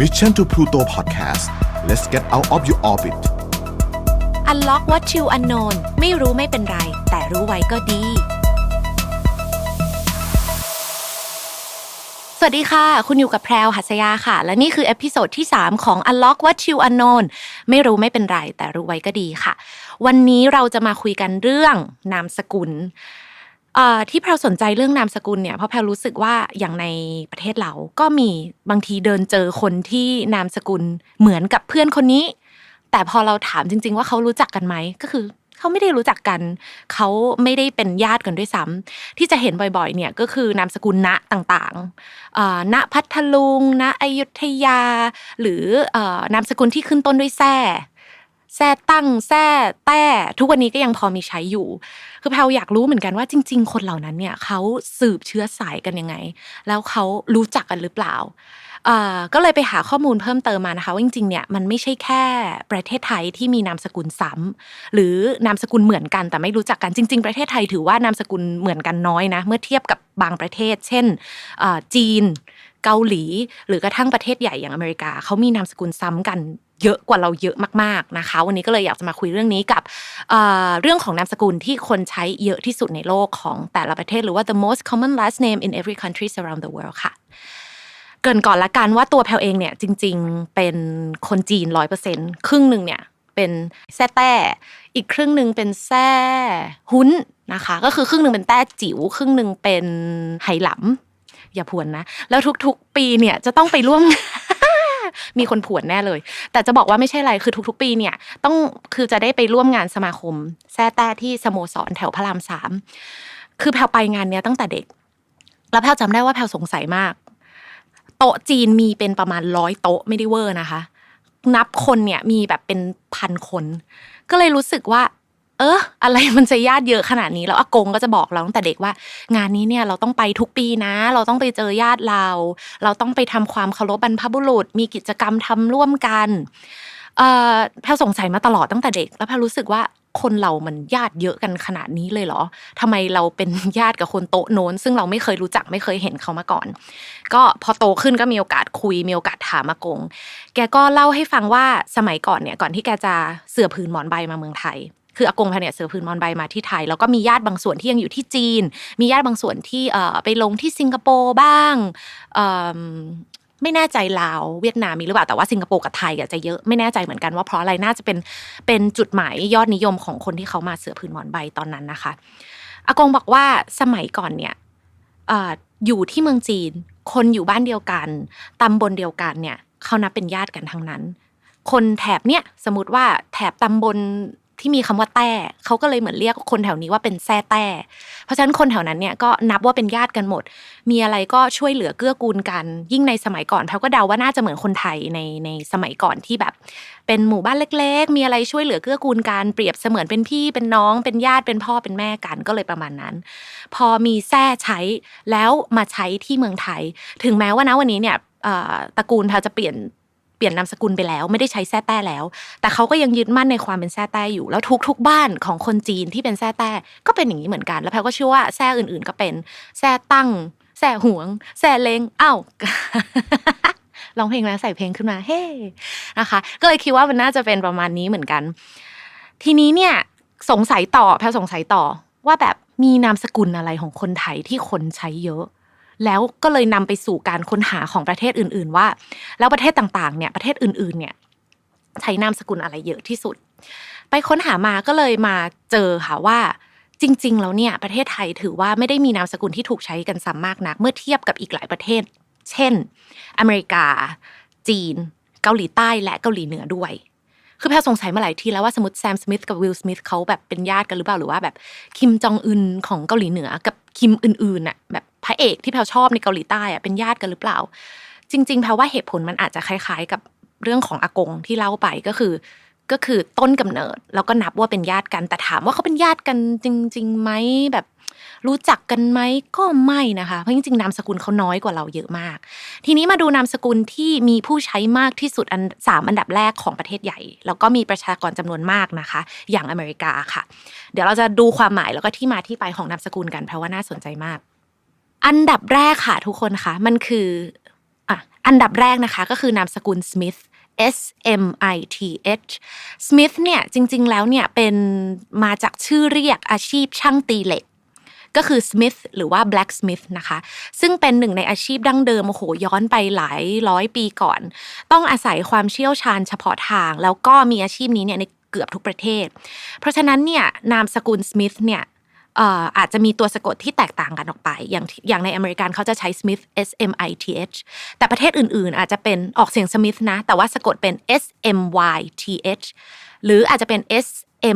Mission to Pluto Podcast let's get out of your orbit Unlock what you unknown ไม่รู้ไม่เป็นไร แต่รู้ไว้ก็ดี สวัสดีค่ะ คุณอยู่กับแพรวหัสยาค่ะ และนี่คือเอพิโซดที่ 3 ของ Unlock what you unknown ไม่รู้ไม่เป็นไร แต่รู้ไว้ก็ดีค่ะ วันนี้เราจะมาคุยกันเรื่องนามสกุล ที่แพรวสนใจเรื่องนามสกุลเนี่ยเพราะแพรวรู้สึกว่าอย่างในประเทศเราก็มีบางทีเดินเจอคนที่นามสกุลเหมือนกับเพื่อนคนนี้ แต่พอเราถามจริง ๆ ว่าเขารู้จักกันไหมก็คือเขาไม่ได้รู้จักกัน เขาไม่ได้เป็นญาติกันด้วยซ้ำที่จะเห็นบ่อยๆ เนี่ยก็คือนามสกุลณต่างๆณพัทลุงณอยุธยา หรือเอ่อนามสกุลที่ขึ้นต้นด้วยแซ่ แซ่ตั้งแซ่แต้ ทุกวันนี้ก็ยังพอมีใช้อยู่ คือแพลอยากรู้เหมือนกันว่าจริง ๆ คนเหล่านั้นเนี่ยเขาสืบเชื้อสายกันยังไง แล้วเขารู้จักกันหรือเปล่าก็เลยไปหาข้อมูลเพิ่มเติมมานะคะว่าจริงๆเนี่ยมันไม่ใช่แค่ประเทศไทยที่มีนามสกุลซ้ำหรือนามสกุลเหมือนกันแต่ไม่รู้จักกันจริง ๆ ประเทศไทยถือว่านามสกุลเหมือนกันน้อยนะเมื่อเทียบกับบางประเทศ เช่นจีน เกาหลี หรือกระทั่งประเทศใหญ่อย่างอเมริกาเขามีนามสกุลซ้ำกัน เยอะกว่าเราเยอะมากๆนะคะ วันนี้ก็เลยอยากจะมาคุยเรื่องนี้กับเรื่องของนามสกุลที่คนใช้เยอะที่สุดในโลกของแต่ละประเทศ หรือว่า the most common last name in every country around the world ค่ะเกินก่อนละกันว่าตัวแพลเองเนี่ยจริง ๆเป็นคนจีนร้อยเปอร์เซ็นครึ่งหนึ่งเนี่ยเป็นแซ่แต้ อีกครึ่งหนึ่งเป็นแซ่หุ้นนะคะ ก็คือครึ่งหนึ่งเป็นแต้จิ๋วครึ่งหนึ่งเป็นไหหลำอย่าพวนนะ แล้วทุกๆปีเนี่ยจะต้องไปร่วม มีคนผวนแน่เลย แต่จะบอกว่าไม่ใช่อะไรคือทุก ๆ ปีเนี่ยต้องคือจะได้ไปร่วมงานสมาคม แซ่แต้ที่สโมสรแถวพระรามสามคือแพลไปงานเนี้ยตั้งแต่เด็ก แล้วแพลจำได้ว่าแพลสงสัยมาก โต๊ะจีนมีเป็นประมาณร้อยโต๊ะไม่ได้เวอร์นะคะ นับคนเนี่ยมีแบบเป็นพันคน ก็เลยรู้สึกว่า เอออะไรมันจะญาติเยอะขนาดนี้แล้วอากงก็จะบอกเราตั้งแต่เด็กว่า งานนี้เนี่ยเราต้องไปทุกปีนะ เราต้องไปเจอญาติเรา เราต้องไปทำความเคารพบรรพบุรุษ มีกิจกรรมทำร่วมกันเอ่อแพลสงสัยมาตลอดตั้งแต่เด็ก แล้วแพลรู้สึกว่าคนเรามันญาติเยอะกันขนาดนี้เลยเหรอทำไมเราเป็นญาติกับคนโต๊ะโน้น ซึ่งเราไม่เคยรู้จักไม่เคยเห็นเขามาก่อน ก็พอโตขึ้นก็มีโอกาสคุย มีโอกาสถามอากง แกก็เล่าให้ฟังว่าสมัยก่อนเนี่ย ก่อนที่แกจะเสือผืนหมอนใบมาเมืองไทย คืออากงแพเนี่ยเสือผืนมอนใบมาที่ไทย แล้วก็มีญาติบางส่วนที่ยังอยู่ที่จีน มีญาติบางส่วนที่เอ่อไปลงที่สิงคโปร์บ้างไม่แน่ใจลาวเวียดนามมีหรือเปล่าแต่ว่าสิงคโปร์กับไทยอะจะเยอะไม่แน่ใจเหมือนกันว่าเพราะอะไรน่าจะเป็นเป็นจุดหมายยอดนิยมของคนที่เขามาเสือผืนหมอนใบตอนนั้นนะคะอากงบอกว่าสมัยก่อนเนี่ยเอ่ออยู่ที่เมืองจีน คนอยู่บ้านเดียวกันตำบลเดียวกันเนี่ยเขานับเป็นญาติกันทั้งนั้น คนแถบเนี่ยสมมติว่าแถบตำบล ที่มีคำว่าแต้เขาก็เลยเหมือนเรียกคนแถวนี้ว่าเป็นแซ่แต้ เพราะฉะนั้นคนแถวนั้นเนี่ยก็นับว่าเป็นญาติกันหมด มีอะไรก็ช่วยเหลือเกื้อกูลกัน ยิ่งในสมัยก่อนแพลก็เดาว่าน่าจะเหมือนคนไทยในในสมัยก่อนที่แบบ เป็นหมู่บ้านเล็ก ๆ มีอะไรช่วยเหลือเกื้อกูลกันเปรียบเสมือนเป็นพี่เป็นน้องเป็นญาติเป็นพ่อเป็นแม่กันก็เลยประมาณนั้น พอมีแท้ใช้แล้วมาใช้ที่เมืองไทย ถึงแม้ว่านะวันนี้เนี่ยตระกูลแพลจะเปลี่ยน เปลี่ยนนามสกุลไปแล้ว ไม่ได้ใช้แท้แต้แล้ว แต่เขาก็ยังยึดมั่นในความเป็นแท้แต้อยู่ แล้วทุกๆบ้านของคนจีนที่เป็นแท้แต้ก็เป็นอย่างนี้เหมือนกัน แล้วแพลก็เชื่อว่าแท้อื่นๆ ก็เป็นแท้ตั้งแท้หวงแท้เลงอ้าวร้องเพลงแล้วใส่เพลงขึ้นมา เฮ้นะคะ ก็เลยคิดว่ามันน่าจะเป็นประมาณนี้เหมือนกัน ทีนี้เนี่ยสงสัยต่อแพลสงสัยต่อว่าแบบมีนามสกุลอะไรของคนไทยที่คนใช้เยอะ แล้วก็เลยนำไปสู่การค้นหาของประเทศอื่น ๆ ว่า แล้วประเทศต่างๆเนี่ยประเทศอื่น ๆ เนี่ยใช้นามสกุลอะไรเยอะที่สุด ไปค้นหามาก็เลยมาเจอค่ะว่าจริง ๆ แล้วเนี่ยประเทศไทยถือว่าไม่ได้มีนามสกุลที่ถูกใช้กันซ้ำมากนัก เมื่อเทียบกับอีกหลายประเทศ เช่น อเมริกา จีน เกาหลีใต้และเกาหลีเหนือด้วยคือแพลสงสัยมาหลายทีแล้วว่าสมมติแซมสมิธกับวิลสมิธเขาแบบเป็นญาติกันหรือเปล่าหรือว่าแบบคิมจองอึนของเกาหลีเหนือกับคิมอื่นๆน่ะแบบ พระเอกที่แพลชอบในเกาหลีใต้อะเป็นญาติกันหรือเปล่า จริง ๆ แพลว่าเหตุผลมันอาจจะคล้ายๆ กับเรื่องของอากงที่เล่าไปก็คือ ก็คือต้นกำเนิด แล้วก็นับว่าเป็นญาติกันแต่ถามว่าเขาเป็นญาติกันจริงๆไหมแบบรู้จักกันไหมก็ไม่นะคะ เพราะจริงๆนามสกุลเขาน้อยกว่าเราเยอะมาก ทีนี้มาดูนามสกุลที่มีผู้ใช้มากที่สุดอันสามอันดับแรกของประเทศใหญ่ แล้วก็มีประชากรจำนวนมากนะคะ อย่างอเมริกาค่ะ เดี๋ยวเราจะดูความหมายแล้วก็ที่มาที่ไปของนามสกุลกันเพราะว่าน่าสนใจมาก อันดับแรกค่ะทุกคนคะมันคืออะอันดับแรกนะคะก็คือนามสกุล Smith S M I T H Smith เนี่ยจริง ๆ แล้วเนี่ยเป็นมาจากชื่อเรียกอาชีพช่างตีเหล็ก ก็คือ Smith หรือว่า blacksmith นะคะ ซึ่งเป็นหนึ่งในอาชีพดั้งเดิมโอ้โหย้อนไปหลายร้อยปีก่อน ต้องอาศัยความเชี่ยวชาญเฉพาะทาง แล้วก็มีอาชีพนี้เนี่ยในเกือบทุกประเทศ เพราะฉะนั้นเนี่ยนามสกุล Smith เนี่ย อาจจะมีตัวสะกดที่แตกต่างกันออกไป อย่างอย่างในอเมริกันเขาจะใช้ Smith S M I T H แต่ประเทศอื่นๆ อาจจะเป็นออกเสียง Smith นะ แต่ว่าสะกดเป็น S M Y T H หรืออาจจะเป็น S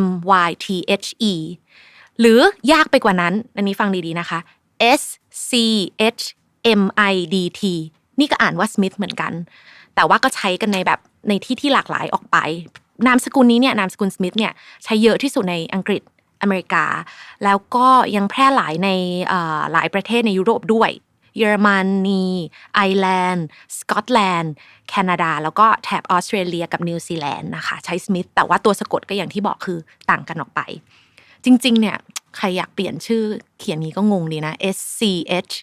M Y T H E หรือยากไปกว่านั้น อันนี้ฟังดีๆนะคะ S C H M I D T นี่ก็อ่านว่า Smith เหมือนกัน แต่ว่าก็ใช้กันในแบบในที่ที่หลากหลายออกไป นามสกุลนี้เนี่ยนามสกุล Smith เนี่ยใช้เยอะที่สุดในอังกฤษ อเมริกา แล้วก็ยังแพร่หลายในหลายประเทศในยุโรปด้วย เยอรมนีไอร์แลนด์สกอตแลนด์แคนาดา แล้วก็แถบออสเตรเลียกับนิวซีแลนด์นะคะใช้ Smith แต่ว่าตัวสะกดก็อย่างที่บอกคือต่างกันออกไป จริง ๆ เนี่ยใครอยากเปลี่ยนชื่อเขียนนี้ก็งงดีนะ S C H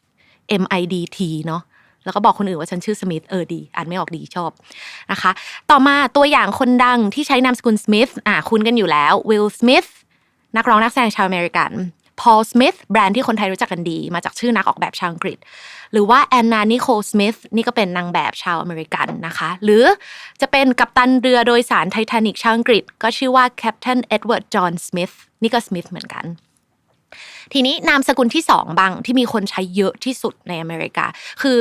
M I D T เนาะแล้วก็บอกคนอื่นว่าฉันชื่อสมิธเออดีอ่านไม่ออกดีชอบนะคะ ต่อมาตัวอย่างคนดังที่ใช้นามสกุลสมิธอะคุ้นกันอยู่แล้ววิลสมิธ นักร้องนักแสดงชาวอเมริกันพอลสมิธแบรนด์ที่คนไทยรู้จักกันดี มาจากชื่อนักออกแบบชาวอังกฤษ หรือว่าแอนนานิโคลสมิธนี่ก็เป็นนางแบบชาวอเมริกันนะคะ หรือจะเป็นกัปตันเรือโดยสารไททานิกชาวอังกฤษ ก็ชื่อว่าแคป t ทนเอ็ดเวิร์ดจอห์นสมิธนี่ก็สมิธเหมือนกันทีนี้นามสกุลที่สองบางที่มีคนใช้เยอะที่สุดในอเมริกา คือ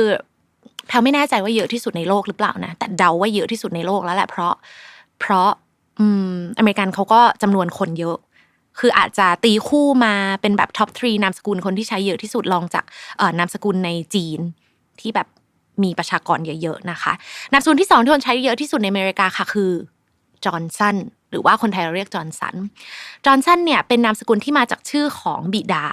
แพลไม่แน่ใจว่าเยอะที่สุดในโลกหรือเปล่านะแต่เดาว่าเยอะที่สุดในโลกแล้วแหละเพราะ เพราะอืมอเมริกันเขาก็จำนวนคนเยอะ คืออาจจะตีคู่มาเป็นแบบท็อปทรีนามสกุลคนที่ใช้เยอะที่สุดรองจากนามสกุลในจีนที่แบบมีประชากรเยอะๆนะคะนามสกุลที่สองที่คนใช้เยอะที่สุดในอเมริกาค่ะคือจอห์นสันหรือว่าคนไทยเราเรียกจอห์นสันจอห์นสันเนี่ยเป็นนามสกุลที่มาจากชื่อของบิดา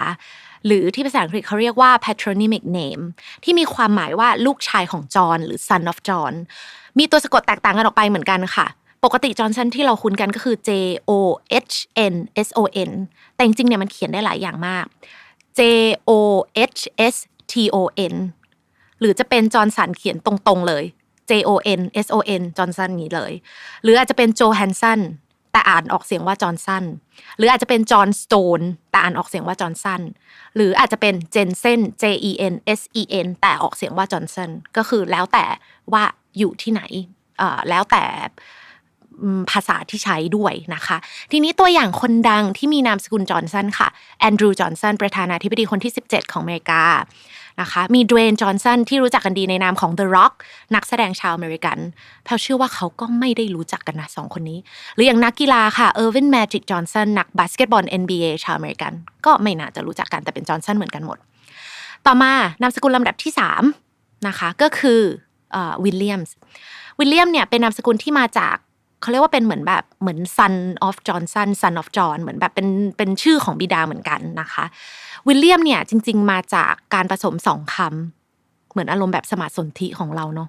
หรือที่ภาษาอังกฤษเขาเรียกว่า patronymic name ที่มีความหมายว่าลูกชายของจอห์นหรือ son of John มีตัวสะกดแตกต่างกันออกไปเหมือนกันค่ะ ปกติจอห์นสันที่เราคุ้นกันก็คือ J O H N S O N แต่จริงๆเนี่ยมันเขียนได้หลายอย่างมาก J O H S T O N หรือจะเป็นจอห์นสันเขียนตรงๆเลย J O N S O N จอห์นสันนี้เลย หรืออาจจะเป็นโจแฮนสันแต่อ่านออกเสียงว่าจอห์นสันหรืออาจจะเป็นจอห์นสโตนแต่อ่านออกเสียงว่าจอห์นสันหรืออาจจะเป็นเจนเซน J E N S E N แต่ออกเสียงว่าจอห์นสันก็คือแล้วแต่ว่าอยู่ที่ไหนเอ่อแล้วแต่ ภาษาที่ใช้ด้วยนะคะ ทีนี้ตัวอย่างคนดังที่มีนามสกุลจอห์นสันค่ะแอนดรูว์จอห์นสันประธานาธิบดีคนที่ 17 ของอเมริกานะคะมีเดเวนจอห์นสันที่รู้จักกันดีในนามของ The Rock นักแสดงชาวอเมริกันแพลเชื่อว่าเขาก็ไม่ได้รู้จักกันนะสองคนนี้ หรืออย่างนักกีฬาค่ะเออร์วินแมจิกจอห์นสันนักบาสเกตบอล NBA ชาวอเมริกัน ก็ไม่น่าจะรู้จักกันแต่เป็นจอห์นสันเหมือนกันหมด ต่อมานามสกุลลำดับที่3นะคะก็คือวิลเลียมส์วิลเลียมเนี่ยเป็นนามสกุลที่มาจาก เขาเรียกว่าเป็นเหมือนแบบเหมือน son of Johnson son of John เหมือนแบบเป็นเป็นชื่อของบิดาเหมือนกันนะคะวิลเลียมเนี่ยจริง ๆ มาจากการผสมสองคำเหมือนอารมณ์แบบสมาสนธิของเราเนาะ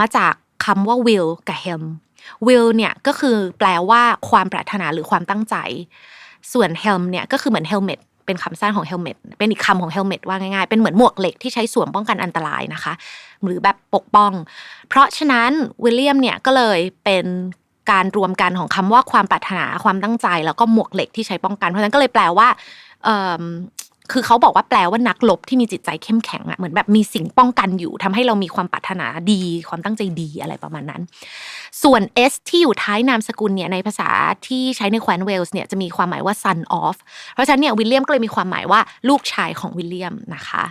มาจากคำว่า will กับ helm will เนี่ยก็คือแปลว่าความปรารถนาหรือความตั้งใจ ส่วน helm เนี่ยก็คือเหมือน helmet เป็นคำสั้นของเฮลเมตเป็นอีกคำของเฮลเมตว่าง่ายๆ เป็นเหมือนหมวกเหล็กที่ใช้สวมป้องกันอันตรายนะคะ หรือแบบปกป้อง เพราะฉะนั้นวิลเลียมเนี่ยก็เลยเป็นการรวมกันของคำว่าความปรารถนาความตั้งใจ แล้วก็หมวกเหล็กที่ใช้ป้องกันเพราะฉะนั้นก็เลยแปลว่า คือเขาบอกว่าแปลว่านักรบที่มีจิตใจเข้มแข็งอะเหมือนแบบมีสิ่งป้องกันอยู่ทำให้เรามีความปรารถนาดี ความตั้งใจดีอะไรประมาณนั้น ส่วน S ที่อยู่ท้ายนามสกุลเนี่ยในภาษาที่ใช้ในแคว้นเวลส์เนี่ยจะมีความหมายว่า son of เพราะฉะนั้นเนี่ยวิลเลียมก็เลยมีความหมายว่าลูกชายของวิลเลียมนะคะ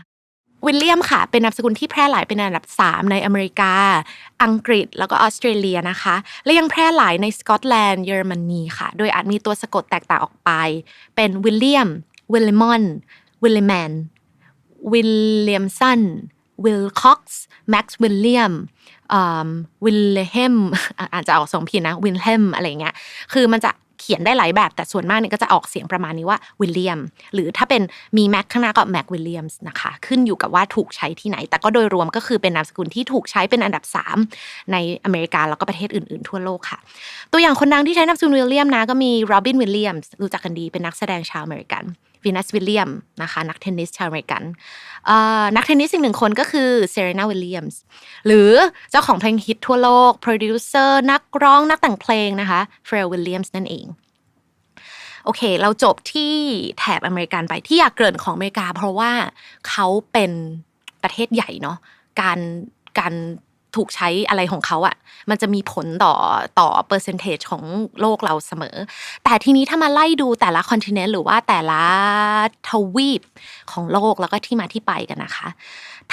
วิลเลียมค่ะเป็นนามสกุลที่แพร่หลายเป็นอันดับ 3 ในอเมริกา อังกฤษแล้วก็ออสเตรเลียนะคะ และยังแพร่หลายในสกอตแลนด์เยอรมนีค่ะ โดยอาจมีตัวสะกดแตกต่างออกไป เป็นวิลเลียมวิลเลมอน วิลเลแมนวิลเลียมสันวิลค็อกซ์แม็กซ์วิลเลียมวิลเลเฮมอาจจะออกสองผิดนะวิลเฮมอะไรเงี้ยคือมันจะเขียนได้หลายแบบแต่ส่วนมากเนี่ยก็จะออกเสียงประมาณนี้ว่าวิลเลียมหรือถ้าเป็นมีแม็กข้างหน้าก็แม็กวิลเลียมส์นะคะขึ้นอยู่กับว่าถูกใช้ที่ไหน แต่ก็โดยรวมก็คือเป็นนามสกุลที่ถูกใช้เป็นอันดับ 3 ในอเมริกาแล้วก็ประเทศอื่น ๆ ทั่วโลกค่ะ ตัวอย่างคนดังที่ใช้นามสกุลวิลเลียมนะก็มีโรบินวิลเลียมส์รู้จักกันดีเป็นนักแสดงชาวอเมริกัน วีนัสวิลเลียมนะคะนักเทนนิสชาวอเมริกันนักเทนนิสอีกหนึ่งคนก็คือเซเรนาวิลเลียมส์หรือเจ้าของเพลงฮิตทั่วโลกโปรดิวเซอร์นักร้องนักแต่งเพลงนะคะเฟรลวิลเลียมส์นั่นเองโอเค เราจบที่แถบอเมริกันไปที่อยากเกริ่นของอเมริกา เพราะว่าเขาเป็นประเทศใหญ่เนาะการการ ถูกใช้อะไรของเขาอะ่ะ มันจะมีผลต่อต่อเปอร์เซนเทจของโลกเราเสมอ แต่ทีนี้ถ้ามาไล่ดูแต่ละคอนติเนนต์หรือว่าแต่ละทวีปของโลกแล้วก็ที่มาที่ไปกันนะคะ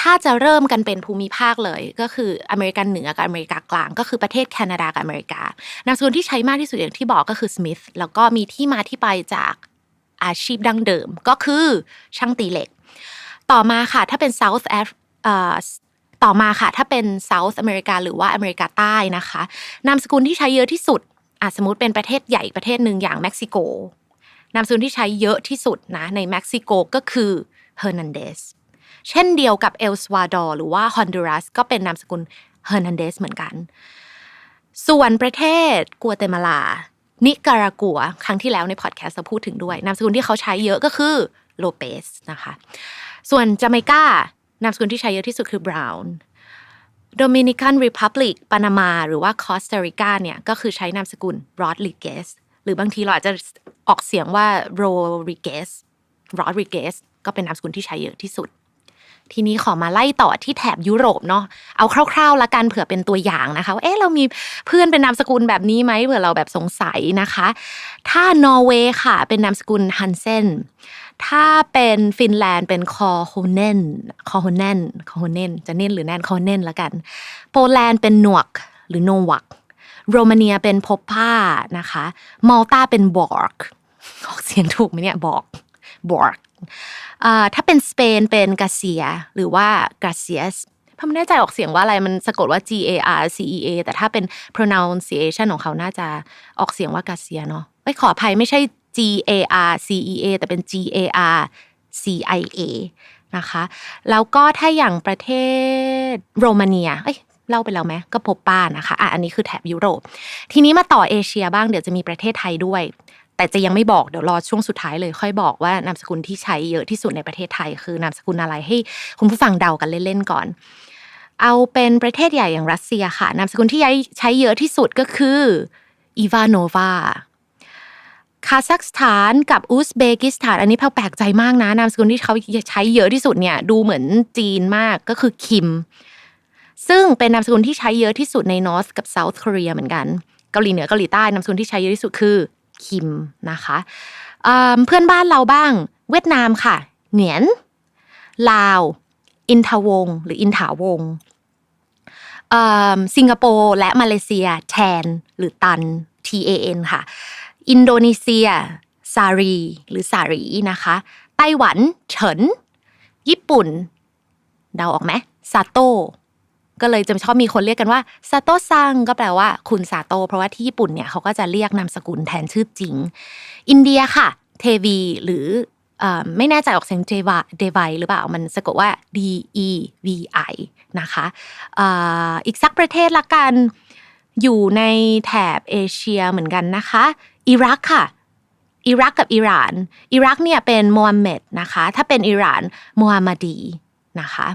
ถ้าจะเริ่มกันเป็นภูมิภาคเลยก็คืออเมริกันเหนือกับอเมริกากลาง ก็คือประเทศแคนาดากับอเมริกานามสกุลที่ใช้มากที่สุดอย่างที่บอกก็คือสมิธแล้วก็มีที่มาที่ไปจากอาชีพดั้งเดิมก็คือช่างตีเหล็ก ต่อมาค่ะถ้าเป็น South ต่อมาค่ะ ถ้าเป็น South อเมริกาหรือว่าอเมริกาใต้นะคะ นามสกุลที่ใช้เยอะที่สุดอาสมมติเป็นประเทศใหญ่ประเทศหนึ่งอย่างเม็กซิโก นามสกุลที่ใช้เยอะที่สุดนะในเม็กซิโกก็คือเฮอร์นันเดสเช่นเดียวกับเอลซาวาดอร์หรือว่าฮอนดูรัสก็เป็นนามสกุลเฮอร์นันเดสเหมือนกัน ส่วนประเทศกัวเตมาลา นิการากัว ครั้งที่แล้วในพอดแคสต์เราพูดถึงด้วย นามสกุลที่เขาใช้เยอะก็คือโลเปสนะคะ ส่วนจาเมกา นามสกุลที่ใช้เยอะที่สุดคือบราวน์โดมินิกันริพับลิกปานามาหรือว่าคอสตาริกาเนี่ยก็คือใช้นามสกุลรอดริเกสหรือบางทีเราอาจจะออกเสียงว่าโรริเกสรอดริเกสก็เป็นนามสกุลที่ใช้เยอะที่สุด ทีนี้ขอมาไล่ต่อที่แถบยุโรปเนาะเอาคร่าวๆละกันเผื่อเป็นตัวอย่างนะคะว่าเอ๊ะเรามีเพื่อนเป็นนามสกุลแบบนี้ไหมเผื่อเราแบบสงสัยนะคะ ถ้านอร์เวย์ค่ะเป็นนามสกุลฮันเซน ถ้าเป็นฟินแลนด์เป็นคอโฮเนนคอโฮเนนคอโฮเนนจะเน้นหรือแน่นคอโฮเนนละกัน โปแลนด์เป็นหนวกหรือโนวักโรมาเนียเป็นพบผ้านะคะมอลตาเป็นบอร์กออกเสียงถูกไหมเนี่ยบอกบอร์กอ่าถ้าเป็นสเปนเป็นกาเซีย หรือว่ากาเซียสพไม่แน่ใจออกเสียงว่าอะไรมันสะกดว่า G A R C E A แต่ถ้าเป็น pronunciation ของเขาน่าจะออกเสียงว่ากาเซียเนาะไม่ขออภัยไม่ใช่ G A R C E A แต่เป็น G A R C I A นะคะแล้วก็ถ้าอย่างประเทศโรมาเนียเอ้ยเล่าไปแล้วไหมก็พบป้านะคะอะอันนี้คือแถบยุโรป ทีนี้มาต่อเอเชียบ้างเดี๋ยวจะมีประเทศไทยด้วย แต่จะยังไม่บอกเดี๋ยวรอช่วงสุดท้ายเลยค่อยบอกว่านามสกุลที่ใช้เยอะที่สุดในประเทศไทย คือนามสกุลอะไรให้คุณผู้ฟังเดากันเล่นๆก่อน เอาเป็นประเทศใหญ่อย่างรัสเซียค่ะนามสกุลที่ใช้เยอะที่สุดก็คืออีวานโนวา คาซัคสถานกับอุซเบกิสถาน อันนี้แพลแปลกใจมากนะนามสกุลที่เขาใช้เยอะที่สุดเนี่ยดูเหมือนจีนมากก็คือคิม ซึ่งเป็นนามสกุลที่ใช้เยอะที่สุดในนอร์ h กับเซาท์เกาหลีเหมือนกันเกาหลีเหนือเกาหลีใต้นามสกุลที่ใช้เยอะที่สุดคือคิมนะคะเเพื่อนบ้านเราบ้าง เวียดนามค่ะ เหนียน ลาว อินทาวง หรืออินถาวงสิงคโปร์และมาเลเซียแทนหรือตัน T A N ค่ะ อินโดนีเซีย ซารี หรือสารีนะคะ ไต้หวัน เฉิน ญี่ปุ่น เดาออกไหมซาโตก็เลยจะชอบมีคนเรียกกันว่าซาโตซังก็แปลว่าคุณซาโต เพราะว่าที่ญี่ปุ่นเนี่ยเขาก็จะเรียกนามสกุลแทนชื่อจริง อินเดียค่ะ เทวี หรือไม่แน่ใจออกเสียงเจวาเดวหรือเปล่า มันสะกดว่า D E V I นะคะอีกสักประเทศละกัน อยู่ในแถบเอเชียเหมือนกันนะคะ อิรักค่ะอิรักกับอิหร่าน อิรักเนี่ยเป็นโมฮัมเหม็ดนะคะ ถ้าเป็นอิหร่านโมฮัมมัดีนะคะ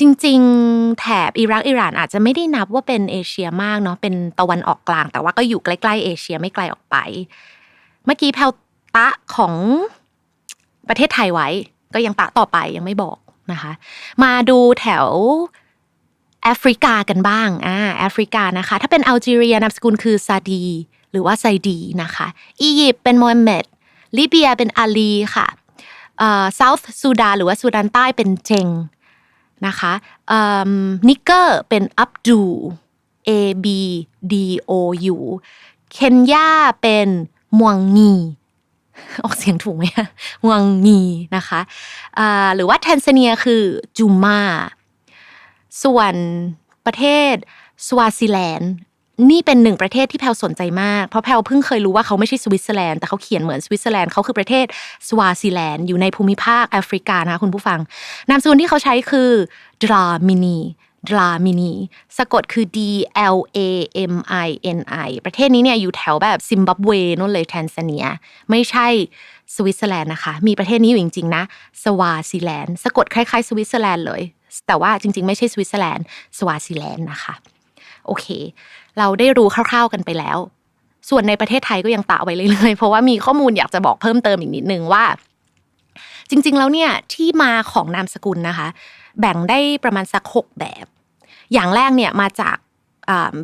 จริงๆ แถบอิรักอิหร่านอาจจะไม่ได้นับว่าเป็นเอเชียมากเนาะ เป็นตะวันออกกลาง แต่ว่าก็อยู่ใกล้ๆเอเชียไม่ไกลออกไป เมื่อกี้แพลตะของประเทศไทยไว้ ก็ยังตะต่อไปยังไม่บอกนะคะ มาดูแถวแอฟริกากันบ้าง อ่า แอฟริกานะคะ ถ้าเป็นอัลจีเรียนามสกุลคือซาดี หรือว่าไซดีนะคะอียิปต์เป็นโมฮัมเหม็ดลิเบียเป็นอาลีค่ะเอ่อซาท์ซูดานหรือว่าซูดานใต้เป็นเจงนะคะนิกเกอร์เป็นอับดู A B D O U เคนยาเป็นมวงงีออกเสียงถูกไหมมวงงีนะคะหรือว่าแทนซาเนียคือจูมา ส่วนประเทศสวาซิแลนด์ นี่เป็นหนึ่งประเทศที่แพลสนใจมาก เพราะแพลเพิ่งเคยรู้ว่าเขาไม่ใช่สวิตเซอร์แลนด์แต่เขาเขียนเหมือนสวิตเซอร์แลนด์เขาคือประเทศสวาซิแลนด์อยู่ในภูมิภาคแอฟริกานะคุณผู้ฟัง นามสกุลที่เขาใช้คือดรามินีดรามินีสะกดคือ D L A M I N I ประเทศนี้เนี่ยอยู่แถวแบบซิมบับเวนู่นเลยแทนซาเนีย ไม่ใช่สวิตเซอร์แลนด์นะคะ มีประเทศนี้อยู่จริงๆนะสวาซีแลนด์สะกดคล้ายๆสวิตเซอร์แลนด์เลย แต่ว่าจริงๆ ไม่ใช่สวิตเซอร์แลนด์สวาซีแลนด์นะคะ โอเค เราได้รู้คร่าว ๆกันไปแล้ว ส่วนในประเทศไทยก็ยังตะไว้เรื่อยๆเพราะว่ามีข้อมูลอยากจะบอกเพิ่มเติมอีกนิดนึงว่า จริง ๆ แล้วเนี่ยที่มาของนามสกุลนะคะ แบ่งได้ประมาณสักหกแบบ อย่างแรกเนี่ยมาจาก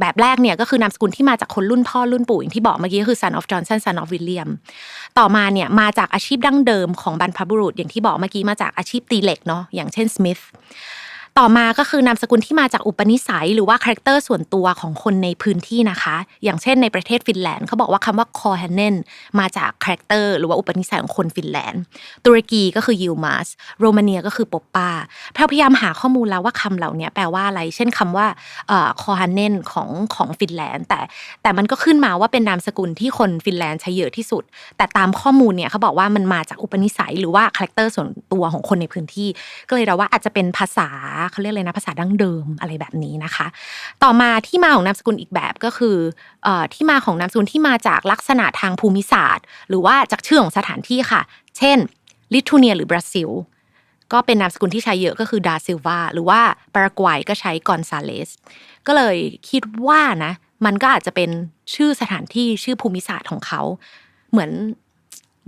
แบบแรกเนี่ยก็คือนามสกุลที่มาจากคนรุ่นพ่อรุ่นปู่อย่างที่บอกเมื่อกี้ก็คือ son of Johnson son of William ต่อมาเนี่ยมาจากอาชีพดั้งเดิมของบรรพบุรุษอย่างที่บอกเมื่อกี้มาจากอาชีพตีเหล็กเนาะอย่างเช่น Smith ต่อมาก็คือนามสกุลที่มาจากอุปนิสัย หรือว่าคาแรคเตอร์ส่วนตัวของคนในพื้นที่นะคะ อย่างเช่นในประเทศฟินแลนด์เขาบอกว่าคำว่าคอ h ฮนเนนมาจากคาแรคเตอร์หรือว่าอุปนิสัยของคนฟินแลนด์ ตุรกีก็คือยิลมาสโรมาเนียก็คือปปปาพรพยายามหาข้อมูลแล้วว่าคำเหล่านี้แปลว่าอะไร เช่นคำว่าคอ h ฮนเนนของของฟินแลนด์ แต่แต่มันก็ขึ้นมาว่าเป็นนามสกุลที่คนฟินแลนด์ใช้เยอะที่สุด แต่ตามข้อมูลเนี่ยเขาบอกว่ามันมาจากอุปนิสัย หรือว่าคาแรคเตอร์ส่วนตัวของคนในพื้นที่ ก็เลยเราว่าอาจจะเป็นภาษาเขาเรียกอะไรนะภาษาดั้งเดิมอะไรแบบนี้นะคะ ต่อมาที่มาของนามสกุลอีกแบบก็คือที่มาของนามสกุลที่มาจากลักษณะทางภูมิศาสตร์ หรือว่าจากชื่อของสถานที่ค่ะ เช่น ลิทัวเนียหรือบราซิล ก็เป็นนามสกุลที่ใช้เยอะก็คือดาซิลวาหรือว่าปารากวัยก็ใช้กอนซาเลสก็เลยคิดว่านะมันก็อาจจะเป็นชื่อสถานที่ชื่อภูมิศาสตร์ของเขา เหมือน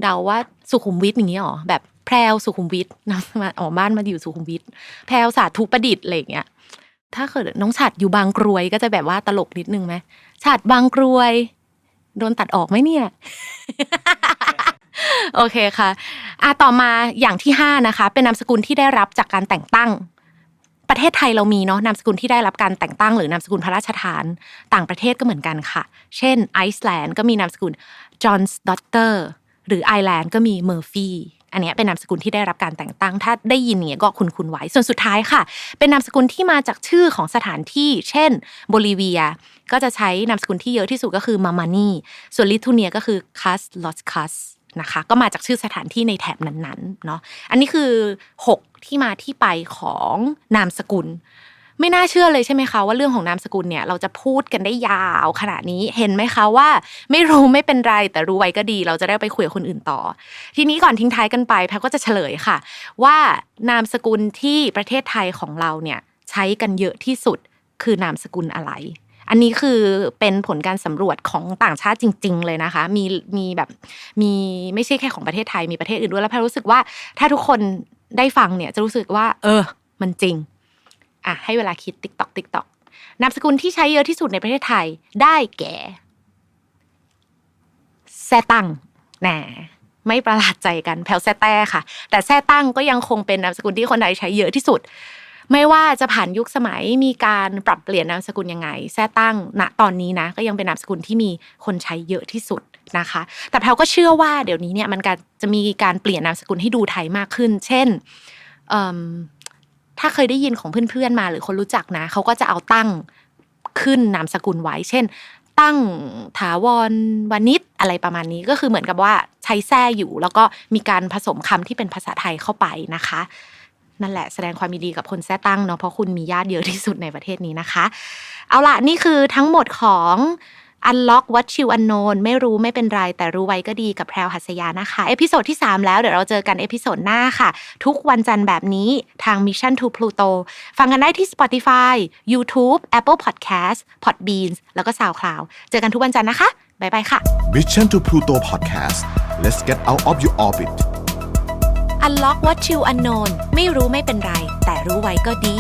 เดาว่าสุขุมวิทอย่างนี้หรอแบบ พรวสุขุมวิทนะมาออกบ้านมาอยู่สุขุมวิทแพรวสาธุประดิษฐ์อะไรอย่างเงี้ยถ้าเกิดน้องฉัดอยู่บางกรวยก็จะแบบว่าตลกนิดนึงไหมฉัดบางกรวย โดนตัดออกไหมเนี่ย โอเคค่ะ อะต่อมาอย่างที่ห้านะคะ เป็นนามสกุลที่ได้รับจากการแต่งตั้ง ประเทศไทยเรามีเนาะนามสกุลที่ได้รับการแต่งตั้ง หรือนามสกุลพระราชทาน ต่างประเทศก็เหมือนกันค่ะ เช่น ไอซ์แลนด์ก็มีนามสกุล John's Daughter หรือไอร์แลนด์ก็มี Murphy อัน เนี้ยเป็นนามสกุลที่ได้รับการแต่งตั้ง ถ้าได้ยินเนี้ยก็คุณคุณไว้ ส่วนสุดท้ายค่ะ เป็นนามสกุลที่มาจากชื่อของสถานที่ เช่นโบลิเวีย ก็จะใช้นามสกุลที่เยอะที่สุดก็คือมามานีส่วนลิทัวเนียก็คือคัสลอสคัสนะคะก็มาจากชื่อสถานที่ในแถบนั้นๆเนาะอันนี้คือ 6 ที่มาที่ไปของนามสกุล ไม่น่าเชื่อเลยใช่ไหมคะว่าเรื่องของนามสกุลเนี่ยเราจะพูดกันได้ยาวขนาดนี้เห็นไหมคะว่า ไม่รู้ไม่เป็นไรแต่รู้ไว้ก็ดี เราจะได้ไปคุยกับคนอื่นต่อ ทีนี้ก่อนทิ้งท้ายกันไปแพรก็จะเฉลยค่ะ ว่านามสกุลที่ประเทศไทยของเราเนี่ยใช้กันเยอะที่สุดคือนามสกุลอะไร อันนี้คือเป็นผลการสำรวจของต่างชาติจริง ๆ เลยนะคะ มีมีแบบมีไม่ใช่แค่ของประเทศไทยมีประเทศอื่นด้วยแล้วแพรรู้สึกว่าถ้าทุกคนได้ฟังเนี่ยจะรู้สึกว่า เออ มันจริง อะให้เวลาคิดติ๊กตอกติ๊กตอกนามสกุลที่ใช้เยอะที่สุดในประเทศไทยได้แก่แซตั้งแหน่ไม่ประหลาดใจกันแพลวแซ่แต้ค่ะ แต่แซตั้งก็ยังคงเป็นนามสกุลที่คนไทยใช้เยอะที่สุด ไม่ว่าจะผ่านยุคสมัยมีการปรับเปลี่ยนนามสกุลยังไง แซตั้งณตอนนี้นะ ก็ยังเป็นนามสกุลที่มีคนใช้เยอะที่สุดนะคะ แต่แพลวก็เชื่อว่าเดี๋ยวนี้เนี่ยมันจะมีการเปลี่ยนนามสกุลให้ดูไทยมากขึ้น เช่นอ ถ้าเคยได้ยินของเพื่อนๆมาหรือคนรู้จักนะเขาก็จะเอาตั้งขึ้นนามสกุลไว้ เช่น ตั้งถาวรวานิชอะไรประมาณนี้ก็คือเหมือนกับว่าใช้แท้อยู่ แล้วก็มีการผสมคำที่เป็นภาษาไทยเข้าไปนะคะ นั่นแหละแสดงความยินดีกับคนแท้ตั้งเนาะเพราะคุณมีญาติเยอะที่สุดในประเทศนี้นะคะ เอาล่ะนี่คือทั้งหมดของ Unlock What You Unknown ไม่รู้ไม่เป็นไรแต่รู้ไว้ก็ดีกับแพรวหัสยานะคะ เอพิโซดที่ 3 แล้วเดี๋ยวเราเจอกันเอพิโซดหน้าค่ะ ทุกวันจันทร์แบบนี้ทาง Mission to Pluto ฟังกันได้ที่ Spotify YouTube Apple Podcast Podbeans แล้วก็ SoundCloud เจอกันทุกวันจันทร์นะคะบ๊ายบายค่ะ Mission to Pluto Podcast let's get out of your orbit Unlock What You Unknown ไม่รู้ไม่เป็นไรแต่รู้ไว้ก็ดี